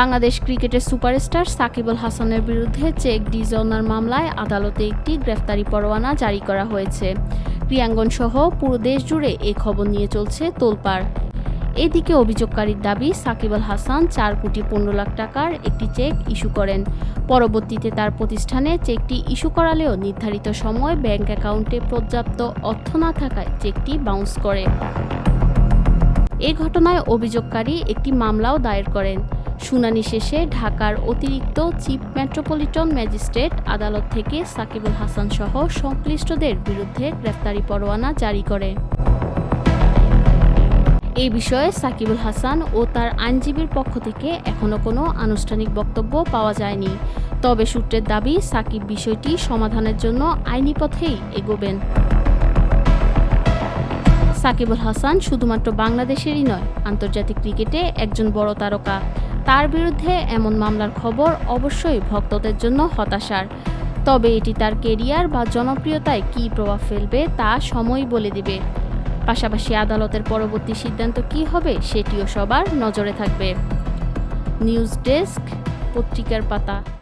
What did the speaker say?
বাংলাদেশ ক্রিকেটের সুপারস্টার সাকিবুল হাসানের বিরুদ্ধে চেক ডিজনার মামলায় আদালতে একটি গ্রেফতারি পরোয়ানা জারি করা হয়েছে। ক্রিয়াঙ্গন সহ পুরো দেশ জুড়ে এ খবর নিয়ে চলছে তোলপাড়। এদিকে অভিযোগকারীর দাবি সাকিবুল হাসান চার কোটি পনেরো লাখ টাকার একটি চেক ইস্যু করেন। পরবর্তীতে তার প্রতিষ্ঠানে চেকটি ইস্যু করালেও নির্ধারিত সময় ব্যাংক অ্যাকাউন্টে পর্যাপ্ত অর্থ না থাকায় চেকটি বাউন্স করে। এ ঘটনায় অভিযোগকারী একটি মামলাও দায়ের করেন। শুনানি শেষে ঢাকার অতিরিক্ত চিফ মেট্রোপলিটন ম্যাজিস্ট্রেট আদালত থেকে সাকিবুল হাসান সহ সংশ্লিষ্টদের বিরুদ্ধে গ্রেফতারি পরোয়ানা জারি করে। এই বিষয়ে সাকিবুল হাসান ও তার আইনজীবীর পক্ষ থেকে এখনও কোনো আনুষ্ঠানিক বক্তব্য পাওয়া যায়নি। তবে সূত্রের দাবি, সাকিব বিষয়টি সমাধানের জন্য আইনি পথেই এগোবেন। সাকিবুল হাসান শুধুমাত্র বাংলাদেশেরই নয়, আন্তর্জাতিক ক্রিকেটে একজন বড় তারকা। তার বিরুদ্ধে এমন মামলার খবর অবশ্যই ভক্তদের জন্য হতাশার। তবে এটি তার কেরিয়ার বা জনপ্রিয়তায় কী প্রভাব ফেলবে তা সময় বলে দিবে। পাশাপাশি আদালতের পরবর্তী সিদ্ধান্ত কী হবে সেটিও সবার নজরে থাকবে। নিউজ ডেস্ক, পত্রিকার পাতা।